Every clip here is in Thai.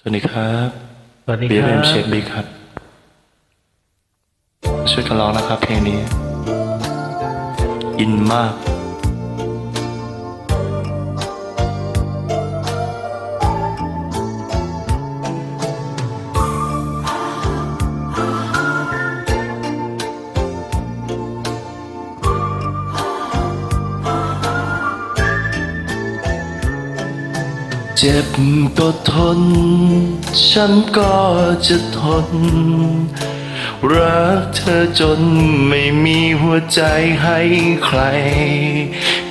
สวัสดีครับสวัสดีบีครัเอ็บมเชฟบิ๊กครับ ช่วยกันร้องนะครับเพลงนี้ อินมาก เจ็บก็ทน ฉันก็จะทน รักเธอจนไม่มีหัวใจให้ใคร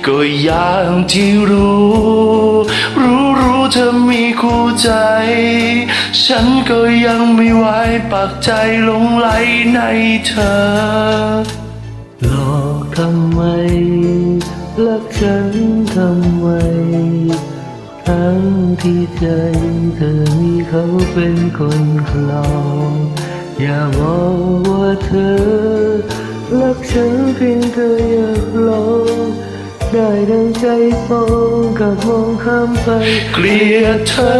ก็อย่างที่รู้ รู้รู้เธอมีคู่ใจ ฉันก็ยังไม่ไหวปักใจหลงไหลในเธอหลอกทำไมรักฉันทำไม ทั้งที่ใจเธอมีเขาเป็นคนคลองอย่าบอกว่าเธอรักฉันเพียงเธออยากลองได้ดังใจปองกับมองข้ามไป เกลียดเธอ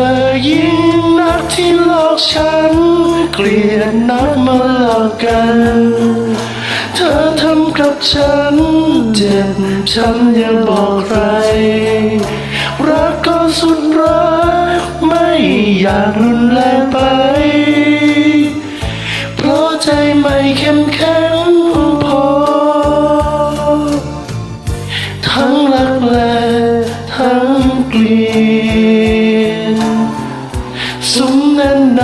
ยิ่งนักที่หลอกฉัน เกลียดนักมาหลอกกัน เธอทำกับฉัน เจ็บฉันอย่าบอกใครากรุนแรงไป เพราะใจไม่เข้มแข็งพอ ทั้งรักและทั้งเกลียดสุมแน่นใน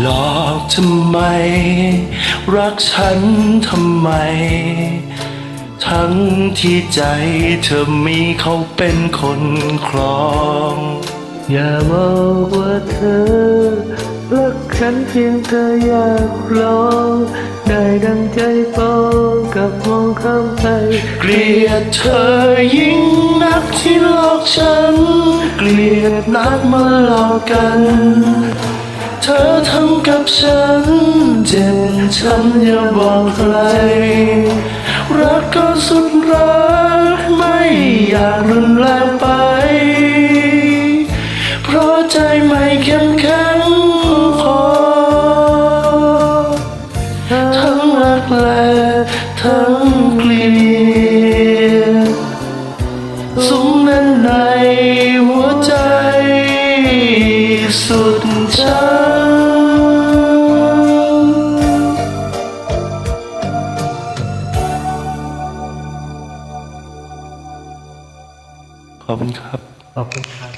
หลอกทำไม รักฉันทำไม ทั้งที่ใจเธอมีเขาเป็นคนครอง อย่าบอกว่าเธอ รักฉันเพียงเธออยากลองได้ดังใจปองกับมองข้ามไป เกลียดเธอยิ่งนักที่หลอกฉัน เกลียดนักมาหลอกกัน เธอทำกับฉัน เจ็บฉันอย่าบอกใคร รักก็สุดรักไม่อยากรุนแรงไป เพราะใจไม่เข้มแข็งพอ ทั้งรักและทั้งเกลียดสุมแน่นในหัวใจ สุดช้ำขอบคุณครับ ขอบคุณครับ